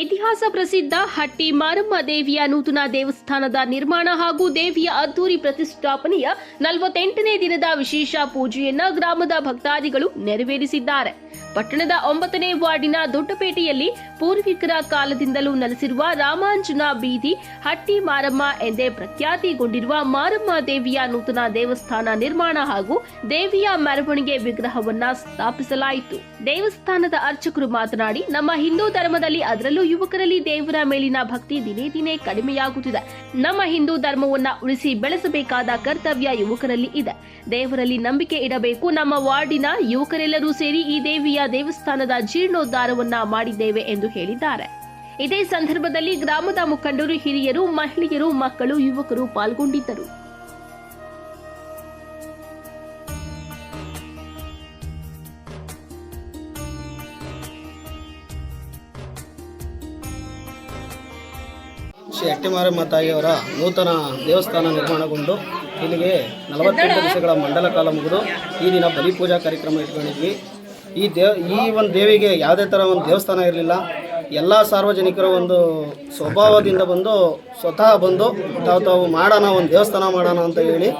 ಇತಿಹಾಸ ಪ್ರಸಿದ್ಧ ಹಟ್ಟಿ ಮಾರಮ್ಮ ದೇವಿಯ ನೂತನ ದೇವಸ್ಥಾನದ ನಿರ್ಮಾಣ ಹಾಗೂ ದೇವಿಯ ಅದ್ದೂರಿ ಪ್ರತಿಷ್ಠಾಪನೆಯ ನಲವತ್ತೆಂಟನೇ ದಿನದ ವಿಶೇಷ ಪೂಜೆಯನ್ನ ಗ್ರಾಮದ ಭಕ್ತಾದಿಗಳು ನೆರವೇರಿಸಿದ್ದಾರೆ. ಪಟ್ಟಣದ ಒಂಬತ್ತನೇ ವಾರ್ಡಿನ ದೊಡ್ಡಪೇಟೆಯಲ್ಲಿ ಪೂರ್ವಿಕರ ಕಾಲದಿಂದಲೂ ನೆಲೆಸಿರುವ ರಾಮಾಂಜನ ಬೀದಿ ಹಟ್ಟಿ ಮಾರಮ್ಮ ಎಂದೇ ಪ್ರಖ್ಯಾತಿಗೊಂಡಿರುವ ಮಾರಮ್ಮ ದೇವಿಯ ನೂತನ ದೇವಸ್ಥಾನ ನಿರ್ಮಾಣ ಹಾಗೂ ದೇವಿಯ ಮೆರವಣಿಗೆ ವಿಗ್ರಹವನ್ನ ಸ್ಥಾಪಿಸಲಾಯಿತು. ದೇವಸ್ಥಾನದ ಅರ್ಚಕರು ಮಾತನಾಡಿ, ನಮ್ಮ ಹಿಂದೂ ಧರ್ಮದಲ್ಲಿ ಅದರಲ್ಲೂ ಯುವಕರಲ್ಲಿ ದೇವರ ಮೇಲಿನ ಭಕ್ತಿ ದಿನೇ ದಿನೇ ಕಡಿಮೆಯಾಗುತ್ತಿದೆ. ನಮ್ಮ ಹಿಂದೂ ಧರ್ಮವನ್ನ ಉಳಿಸಿ ಬೆಳೆಸಬೇಕಾದ ಕರ್ತವ್ಯ ಯುವಕರಲ್ಲಿ ಇದೆ. ದೇವರಲ್ಲಿ ನಂಬಿಕೆ ಇಡಬೇಕು. ನಮ್ಮ ವಾರ್ಡಿನ ಯುವಕರೆಲ್ಲರೂ ಸೇರಿ ಈ ದೇವಿಯ ದೇವಸ್ಥಾನದ ಜೀರ್ಣೋದ್ಧಾರವನ್ನ ಮಾಡಿದ್ದೇವೆ ಎಂದು ಹೇಳಿದ್ದಾರೆ. ಇದೇ ಸಂದರ್ಭದಲ್ಲಿ ಗ್ರಾಮದ ಮುಖಂಡರು, ಹಿರಿಯರು, ಮಹಿಳೆಯರು, ಮಕ್ಕಳು, ಯುವಕರು ಪಾಲ್ಗೊಂಡಿದ್ದರು. ಶ್ರೀ ಅಟ್ಟಿಮಾರಮ್ಮ ತಾಯಿಯವರ ನೂತನ ದೇವಸ್ಥಾನ ನಿರ್ಮಾಣಗೊಂಡು ಇಲ್ಲಿಗೆ ನಲವತ್ತೆಂಟು ದಿವಸಗಳ ಮಂಡಲ ಕಾಲ ಮುಗಿದು ಈ ದಿನ ಬಲಿಪೂಜಾ ಕಾರ್ಯಕ್ರಮ ಇಟ್ಕೊಂಡಿದ್ವಿ. ಈ ದೇವ್ ಈ ಒಂದು ದೇವಿಗೆ ಯಾವುದೇ ಥರ ಒಂದು ದೇವಸ್ಥಾನ ಇರಲಿಲ್ಲ. ಎಲ್ಲ ಸಾರ್ವಜನಿಕರ ಒಂದು ಸ್ವಭಾವದಿಂದ ಬಂದು, ಸ್ವತಃ ಬಂದು ತಾವು ತಾವು ಮಾಡೋಣ, ಒಂದು ದೇವಸ್ಥಾನ ಮಾಡೋಣ ಅಂತ ಹೇಳಿ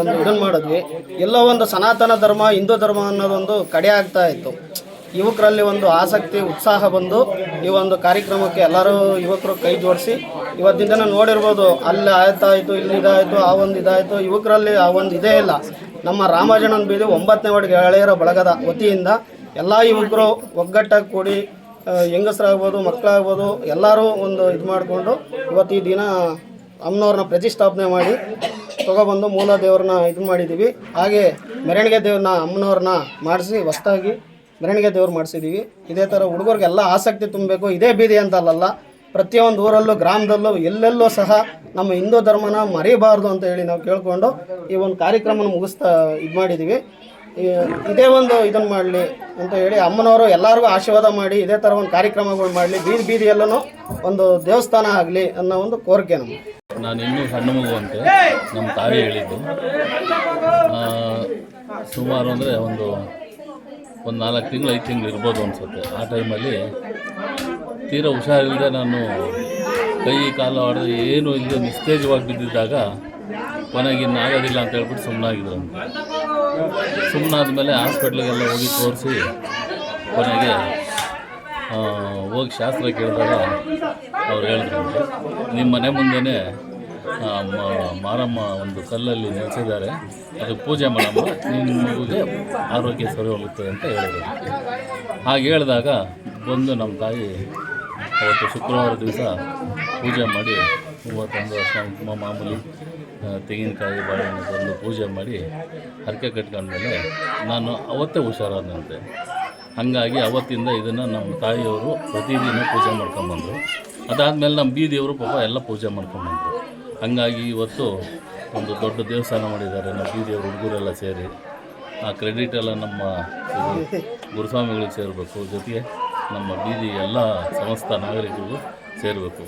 ಒಂದು ಇದನ್ನು ಮಾಡಿದ್ವಿ. ಎಲ್ಲೋ ಒಂದು ಸನಾತನ ಧರ್ಮ, ಹಿಂದೂ ಧರ್ಮ ಅನ್ನೋದೊಂದು ಕಡೆ ಆಗ್ತಾ ಇತ್ತು. ಯುವಕರಲ್ಲಿ ಒಂದು ಆಸಕ್ತಿ, ಉತ್ಸಾಹ ಬಂದು ಈ ಒಂದು ಕಾರ್ಯಕ್ರಮಕ್ಕೆ ಎಲ್ಲರೂ ಯುವಕರು ಕೈ ಜೋಡಿಸಿ, ಇವತ್ತಿನ ದಿನ ನೋಡಿರ್ಬೋದು, ಅಲ್ಲಿ ಆಯ್ತಾಯಿತು, ಇಲ್ಲಿ ಇದಾಯಿತು, ಆ ಒಂದು ಇದಾಯಿತು. ಯುವಕರಲ್ಲಿ ಆ ಒಂದು ಇದೇ ಇಲ್ಲ. ನಮ್ಮ ರಾಮಾಜನನ್ ಬೀದಿ ಒಂಬತ್ತನೇ ವಾರ್ಡ್ ಗೆಳೆಯರ ಬಳಗದ ವತಿಯಿಂದ ಎಲ್ಲ ಯುವಕರು ಒಗ್ಗಟ್ಟಾಗಿ ಕೂಡಿ ಹೆಂಗಸರಾಗ್ಬೋದು, ಮಕ್ಕಳಾಗ್ಬೋದು, ಎಲ್ಲರೂ ಒಂದು ಇದು ಮಾಡಿಕೊಂಡು ಇವತ್ತು ಈ ದಿನ ಅಮ್ಮನವ್ರನ್ನ ಪ್ರತಿಷ್ಠಾಪನೆ ಮಾಡಿ ತಗೊಬಂದು ಮೂಲ ದೇವ್ರನ್ನ ಇದು ಮಾಡಿದ್ದೀವಿ ಹಾಗೆ ಮೆರವಣಿಗೆ ದೇವ್ರನ್ನ ಅಮ್ಮನವ್ರನ್ನ ಮಾಡಿಸಿ ಹೊಸ್ದಾಗಿ ಮೆರವಣಿಗೆ ದೇವ್ರು ಮಾಡಿಸಿದ್ದೀವಿ ಇದೇ ಥರ ಹುಡುಗರಿಗೆಲ್ಲ ಆಸಕ್ತಿ ತುಂಬಬೇಕು. ಇದೇ ಬೀದಿ ಅಂತಲ್ಲ ಪ್ರತಿಯೊಂದು ಊರಲ್ಲೂ, ಗ್ರಾಮದಲ್ಲೂ, ಎಲ್ಲೆಲ್ಲೂ ಸಹ ನಮ್ಮ ಹಿಂದೂ ಧರ್ಮನ ಮರೀಬಾರ್ದು ಅಂತ ಹೇಳಿ ನಾವು ಕೇಳಿಕೊಂಡು ಈ ಒಂದು ಕಾರ್ಯಕ್ರಮನ ಮುಗಿಸ್ತಾ ಇದು ಮಾಡಿದ್ದೀವಿ ಇದೇ ಒಂದು ಇದನ್ನು ಮಾಡಲಿ ಅಂತ ಹೇಳಿ ಅಮ್ಮನವರು ಎಲ್ಲರಿಗೂ ಆಶೀರ್ವಾದ ಮಾಡಿ ಇದೇ ಥರ ಒಂದು ಕಾರ್ಯಕ್ರಮಗಳು ಮಾಡಲಿ, ಬೀದಿ ಬೀದಿಯಲ್ಲೂ ಒಂದು ದೇವಸ್ಥಾನ ಆಗಲಿ ಅನ್ನೋ ಒಂದು ಕೋರಿಕೆ ನಮಗೆ ನಾನು ಇನ್ನೂ ಸಣ್ಣ ಮಗು ಅಂತ ನಮ್ಮ ತಾಯಿ ಹೇಳಿದ್ದು. ಸುಮಾರು ಅಂದರೆ ಒಂದು ಒಂದು ನಾಲ್ಕು ತಿಂಗಳು, ಐದು ತಿಂಗಳು ಇರ್ಬೋದು ಅನ್ಸುತ್ತೆ. ಆ ಟೈಮಲ್ಲಿ ತೀರಾ ಹುಷಾರಿಲ್ಲದೆ ನಾನು ಕೈ, ಕಾಲು ಹೊಡೆದು ಏನೂ ಇಲ್ಲದೆ ನಿಸ್ತೇಜವಾಗಿ ಬಿದ್ದಿದ್ದಾಗ ಕೊನೆಗೆ ಆಗೋದಿಲ್ಲ ಅಂತ ಹೇಳ್ಬಿಟ್ಟು ಸುಮ್ಮನಾಗಿದ್ರು ಸುಮ್ಮನಾದ ಮೇಲೆ ಹಾಸ್ಪಿಟ್ಲಿಗೆಲ್ಲ ಹೋಗಿ ತೋರಿಸಿ ಕೊನೆಗೆ ಹೋಗಿ ಶಾಸ್ತ್ರ ಕೇಳಿದಾಗ ಅವ್ರು ಹೇಳಿದ್ರು. ನಿಮ್ಮ ಮನೆ ಮುಂದೆನೇ ಮಾರಮ್ಮ ಒಂದು ಕಲ್ಲಲ್ಲಿ ನೆಲೆಸಿದ್ದಾರೆ. ಅದು ಪೂಜೆ ಮಾಡಮ್ಮ ನಿಮ್ಮ ಮಗುಗೆ ಆರೋಗ್ಯ ಸರಿ ಹೋಗುತ್ತೆ ಅಂತ ಹೇಳಿದ್ರು. ಹಾಗೆ ಹೇಳಿದಾಗ ಬಂದು ನಮ್ಮ ತಾಯಿ ಅವತ್ತು ಶುಕ್ರವಾರ ದಿವಸ ಪೂಜೆ ಮಾಡಿ ಮೂವತ್ತೊಂದು ವರ್ಷ ಮಾಮೂಲಿ ತೆಂಗಿನಕಾಯಿ ಬಾಳೆಹಣ್ಣು ತಂದು ಪೂಜೆ ಮಾಡಿ ಹರಕೆ ಕಟ್ಕೊಂಡ್ಮೇಲೆ ನಾನು ಅವತ್ತೇ ಹುಷಾರಾದಂತೆ. ಹಾಗಾಗಿ ಅವತ್ತಿಂದ ಇದನ್ನು ನಮ್ಮ ತಾಯಿಯವರು ಪ್ರತಿದಿನ ಪೂಜೆ ಮಾಡ್ಕೊಂಬಂದರು. ಅದಾದಮೇಲೆ ನಮ್ಮ ಬೀದಿಯವರು ಪಾಪ ಎಲ್ಲ ಪೂಜೆ ಮಾಡ್ಕೊಂಬಂದರು. ಹಾಗಾಗಿ ಇವತ್ತು ಒಂದು ದೊಡ್ಡ ದೇವಸ್ಥಾನ ಮಾಡಿದ್ದಾರೆ ನಮ್ಮ ಬೀದಿಯವರು ಹುಡುಗರೆಲ್ಲ ಸೇರಿ. ಆ ಕ್ರೆಡಿಟ್ ಎಲ್ಲ ನಮ್ಮ ಗುರುಸ್ವಾಮಿಗಳಿಗೆ ಸೇರಬೇಕು ಜೊತೆಗೆ ನಮ್ಮ ಬೀದಿ ಎಲ್ಲ ಸಮಸ್ತ ನಾಗರಿಕರಿಗೂ ಸೇರಬೇಕು.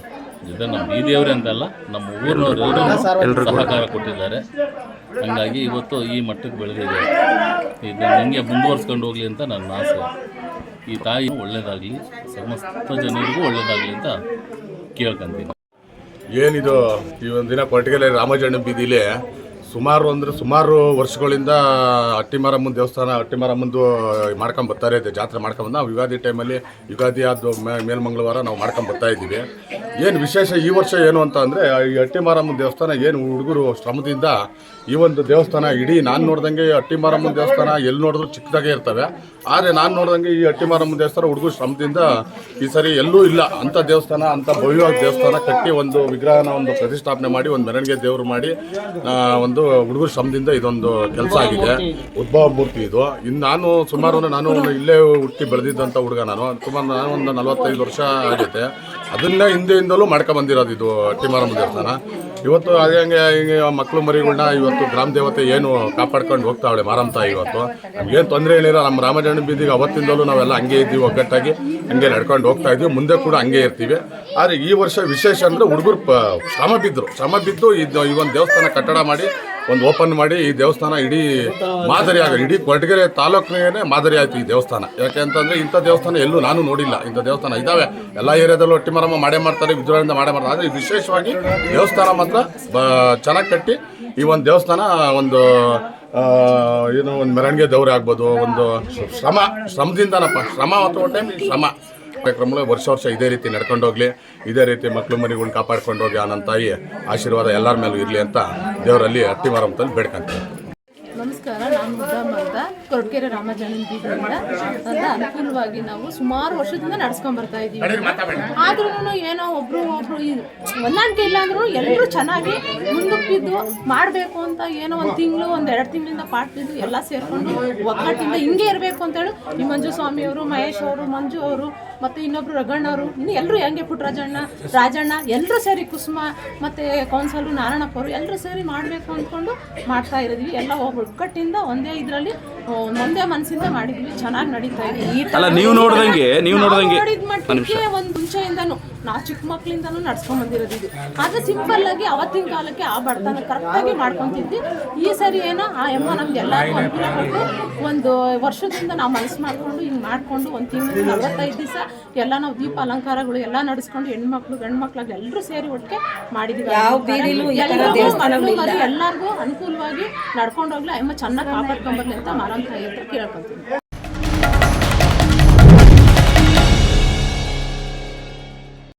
ಜೊತೆ ನಮ್ಮ ಬೀದಿಯವರೇ ಅಂತಲ್ಲ ನಮ್ಮ ಊರಿನವರೆಲ್ಲರೂ ಸಹಕಾರ ಕೊಟ್ಟಿದ್ದಾರೆ. ಹಾಗಾಗಿ ಇವತ್ತು ಈ ಮಟ್ಟಕ್ಕೆ ಬೆಳೆದಿದೆ. ಇದು ಹೆಂಗೆ ಮುಂದುವರ್ಸ್ಕೊಂಡು ಹೋಗಲಿ ಅಂತ ನನ್ನ ಆಸೆ. ಈ ತಾಯಿ ಒಳ್ಳೆಯದಾಗಲಿ ಸಮಸ್ತ ಜನರಿಗೂ ಒಳ್ಳೆಯದಾಗಲಿ ಅಂತ ಕೇಳ್ಕೊಂತೀನಿ. ಏನಿದು ಈ ಒಂದು ದಿನ ಪರ್ಟಿಕ್ಯುಲರ್ ರಾಮಜಣ್ಣ ಬೀದಿಲಿ ಸುಮಾರು ಅಂದರೆ ಸುಮಾರು ವರ್ಷಗಳಿಂದ ಅಟ್ಟಿಮಾರಮ್ಮನ ದೇವಸ್ಥಾನ ಅಟ್ಟಿಮಾರಮ್ಮಂದು ಮಾಡ್ಕೊಂಡು ಬರ್ತಾರೆ ಇದೆ ಜಾತ್ರೆ ಮಾಡ್ಕೊಂಬಂದು ನಾವು ಯುಗಾದಿ ಟೈಮಲ್ಲಿ ಯುಗಾದಿ ಆದ ಮೇಲ್ಮಂಗಳವಾರ ನಾವು ಮಾಡ್ಕೊಂಡು ಬರ್ತಾ ಇದ್ದೀವಿ. ಏನು ವಿಶೇಷ ಈ ವರ್ಷ ಏನು ಅಂತ ಅಂದರೆ ಈ ಅಟ್ಟಿಮಾರಮ್ಮನ ದೇವಸ್ಥಾನ ಏನು ಹುಡುಗರು ಶ್ರಮದಿಂದ ಈ ಒಂದು ದೇವಸ್ಥಾನ ಇಡೀ ನಾನು ನೋಡ್ದಂಗೆ ಅಟ್ಟಿಮಾರಮ್ಮನ ದೇವಸ್ಥಾನ ಎಲ್ಲಿ ನೋಡಿದ್ರು ಚಿಕ್ಕದಾಗೆ ಇರ್ತವೆ. ಆದರೆ ನಾನು ನೋಡ್ದಂಗೆ ಈ ಅಟ್ಟಿಮಾರಮ್ಮನ ದೇವಸ್ಥಾನ ಹುಡುಗರು ಶ್ರಮದಿಂದ ಈ ಸರಿ ಎಲ್ಲೂ ಇಲ್ಲ. ಅಂಥ ದೇವಸ್ಥಾನ ಅಂಥ ಭವ್ಯವಾದ ದೇವಸ್ಥಾನ ಕಟ್ಟಿ ಒಂದು ವಿಗ್ರಹನ ಒಂದು ಪ್ರತಿಷ್ಠಾಪನೆ ಮಾಡಿ ಒಂದು ಮೆರವಣಿಗೆ ದೇವರು ಮಾಡಿ ಆ, ಒಂದು ಹುಡುಗರು ಶ್ರಮದಿಂದ ಇದೊಂದು ಕೆಲಸ ಆಗಿದೆ. ಉದ್ಭವ ಮೂರ್ತಿ ಇದು. ಇನ್ನು ನಾನು ಸುಮಾರು ಒಂದು ನಾನು ಇಲ್ಲೇ ಹುಟ್ಟಿ ಬೆಳೆದಿದ್ದಂಥ ಹುಡುಗ ನಾನು. ಸುಮಾರು ನಾನು ಒಂದು ನಲವತ್ತೈದು ವರ್ಷ ಆಗೈತೆ. ಅದನ್ನೇ ಹಿಂದೆಯಿಂದಲೂ ಮಾಡ್ಕೊಂಡ್ಬಂದಿರೋದು ಇದು ಅಟ್ಟಿಮಾರಮ್ಮ ದೇವಸ್ಥಾನ. ಇವತ್ತು ಅದೇ ಹಂಗೆ ಹಿಂಗೆ ಮಕ್ಕಳು ಮರಿಗಳನ್ನ ಇವತ್ತು ಗ್ರಾಮ ದೇವತೆ ಏನು ಕಾಪಾಡ್ಕೊಂಡು ಹೋಗ್ತಾವಳೆ ಮಾರಮ್ಮ ತಾಯಿ ಇವತ್ತು. ನಮ್ಗೇನು ತೊಂದರೆ ಏನಿಲ್ಲ. ನಮ್ಮ ರಾಮಜನ ಬೀದಿಗೆ ಅವತ್ತಿಂದಲೂ ನಾವೆಲ್ಲ ಹಂಗೆ ಇದ್ದೀವಿ ಒಗ್ಗಟ್ಟಾಗಿ. ಹಂಗೆ ನಡ್ಕೊಂಡು ಹೋಗ್ತಾ ಇದ್ವಿ ಮುಂದೆ ಕೂಡ ಹಂಗೆ ಇರ್ತೀವಿ. ಆದರೆ ಈ ವರ್ಷ ವಿಶೇಷ ಅಂದರೆ ಹುಡುಗರು ಶ್ರಮ ಬಿದ್ದರು ಶ್ರಮ ಬಿದ್ದು ಇದು ಈ ಒಂದು ದೇವಸ್ಥಾನ ಕಟ್ಟಡ ಮಾಡಿ ಒಂದು ಓಪನ್ ಮಾಡಿ ಈ ದೇವಸ್ಥಾನ ಇಡೀ ಮಾದರಿ ಆಗ ಇಡೀ ಕೊರಟಗೆರೆ ತಾಲೂಕಿಗೆ ಮಾದರಿ ಆಯ್ತು ಈ ದೇವಸ್ಥಾನ. ಯಾಕೆ ಅಂತಂದ್ರೆ ಇಂಥ ದೇವಸ್ಥಾನ ಎಲ್ಲೂ ನಾನು ನೋಡಿಲ್ಲ. ಇಂಥ ದೇವಸ್ಥಾನ ಇದಾವೆ ಎಲ್ಲ ಏರಿಯಾದಲ್ಲೂ ಒಟ್ಟಿಮರಮ್ಮ ಮಾಡೇ ಮಾಡ್ತಾರೆ ವಿಜೃಂಭಣೆಯಿಂದ ಮಾಡೇ ಮಾಡ್ತಾರೆ. ಆದರೆ ವಿಶೇಷವಾಗಿ ದೇವಸ್ಥಾನ ಮಾತ್ರ ಬ ಚೆನ್ನಾಗಿ ಕಟ್ಟಿ ಈ ಒಂದು ದೇವಸ್ಥಾನ ಒಂದು ಏನೋ ಒಂದು ಮೆರವಣಿಗೆ ದೌರ್ಯ ಆಗ್ಬೋದು, ಒಂದು ಶ್ರಮ, ಶ್ರಮದಿಂದನಪ್ಪ. ಶ್ರಮ ಅಥವಾ ಟೈಮ್ ಶ್ರಮ. ಕಾರ್ಯಕ್ರಮಗಳು ವರ್ಷ ವರ್ಷ ಇದೇ ರೀತಿ ನಡ್ಕೊಂಡು ಹೋಗ್ಲಿ ಇದೇ ರೀತಿ ಮಕ್ಕಳು ಮನೆಗಳನ್ನ ಕಾಪಾಡ್ಕೊಂಡು ಹೋಗಿ ಆ ನನ್ನ ತಾಯಿ ಆಶೀರ್ವಾದ ಎಲ್ಲರ ಮೇಲೂ ಇರಲಿ ಅಂತ ದೇವರಲ್ಲಿ ಅಟ್ಟಿ ಮಾರಮ್ಮದಲ್ಲಿ ಬೇಡ್ಕೊಂತೀನಿ. ನಮಸ್ಕಾರ ನಾನು ಮುದ್ದಮ್ಮ ಅಂತ ಕೊರಟಗೆರೆ ರಾಮಜನಂದಿಯಿಂದ ಅಂತ ಅನುಕೂಲವಾಗಿ ನಾವು ಸುಮಾರು ವರ್ಷದಿಂದ ನಡ್ಸ್ಕೊಂಡ್ ಬರ್ತಾ ಇದ್ದೀವಿ ಆದ್ರೂ ಏನೋ ಒಬ್ರು ಒಬ್ರು ಹೊಂದಾಣಿಕೆ ಇಲ್ಲ ಅಂದ್ರೂ ಎಲ್ಲರೂ ಚೆನ್ನಾಗಿ ಮುಂದಕ್ಕಿದ್ದು ಮಾಡಬೇಕು ಅಂತ ಏನೋ ಒಂದು ತಿಂಗಳು ಒಂದು ಎರಡು ತಿಂಗಳಿಂದ ಪಾಠ ಬಿದ್ದು ಎಲ್ಲ ಸೇರ್ಕೊಂಡು ಒಗ್ಗಟ್ಟಿಂದ ಹಿಂಗೆ ಇರಬೇಕು ಅಂತೇಳಿ ಈ ಮಂಜು ಸ್ವಾಮಿ ಅವರು ಮಹೇಶ್ ಅವರು ಮಂಜು ಅವರು ಮತ್ತೆ ಇನ್ನೊಬ್ರು ರಘಣ್ಣವರು ಇನ್ನು ಎಲ್ಲರೂ ಹೆಂಗೆ ಪುಟ್ಟರಾಜಣ್ಣ ರಾಜಣ್ಣ ಎಲ್ಲರೂ ಸೇರಿ ಕುಸುಮ ಮತ್ತೆ ಕೌನ್ಸಲ್ ನಾರಾಯಣಪ್ಪ ಅವರು ಎಲ್ಲರೂ ಸೇರಿ ಮಾಡಬೇಕು ಅಂದ್ಕೊಂಡು ಮಾಡ್ತಾ ಇರೋದ್ವಿ. ಎಲ್ಲ ಒಗ್ಗಟ್ಟಿಂದ ಒಂದೇ ಇದರಲ್ಲಿ ಒಂದೇ ಮನಸ್ಸಿಂದ ಮಾಡಿದ್ವಿ. ಚೆನ್ನಾಗಿ ನಡೀತಾ ಇದೆ. ನೀವು ನೋಡ್ದಂಗೆ- ನೀವು ನೋಡ್ದಂಗೆ- ಒಂದು ಮುಂಚೆಯಿಂದನೂ ನಾವು ಚಿಕ್ಕ ಮಕ್ಕಳಿಂದನೂ ನಡ್ಸ್ಕೊಂಡ್ ಬಂದಿರೋದು ಇದು. ಆದ್ರೆ ಸಿಂಪಲ್ ಆಗಿ ಅವತ್ತಿನ ಕಾಲಕ್ಕೆ ಆ ಬಡತನ ಕರೆಕ್ಟಾಗಿ ಮಾಡ್ಕೊಂತಿದ್ವಿ. ಈ ಸರಿ ಏನೋ ಆ ಎಮ್ಮ ನಮ್ಗೆ ಎಲ್ಲರೂ ಅನುಕೂಲ ಕೊಟ್ಟು ಒಂದು ವರ್ಷದಿಂದ ನಾವು ಮನಸ್ಸು ಮಾಡ್ಕೊಂಡು ಹಿಂಗೆ ಮಾಡಿಕೊಂಡು ಒಂದು ತಿಂಗಳು ನಲವತ್ತೈದು ದಿವಸ ಎಲ್ಲ ನಾವು ದೀಪ ಅಲಂಕಾರಗಳು ಎಲ್ಲ ನಡೆಸ್ಕೊಂಡು ಹೆಣ್ಮಕ್ಳು ಗಂಡು ಮಕ್ಳಾಗ್ಲಿ ಎಲ್ಲರೂ ಸೇರಿ ಒಟ್ಟಿಗೆ ಮಾಡಿದೀವಿ. ಎಲ್ಲರಿಗೂ ಅನುಕೂಲವಾಗಿ ನಡ್ಕೊಂಡೋಗ್ಲಿ ಅಮ್ಮ ಚೆನ್ನಾಗಿ ಕಾಪಾಡ್ಕೊಂಡ್ಬರ್ಲಿ ಅಂತ ಮಾರಂತ ಹತ್ರ ಕೇಳ್ಕೊಂತೀನಿ.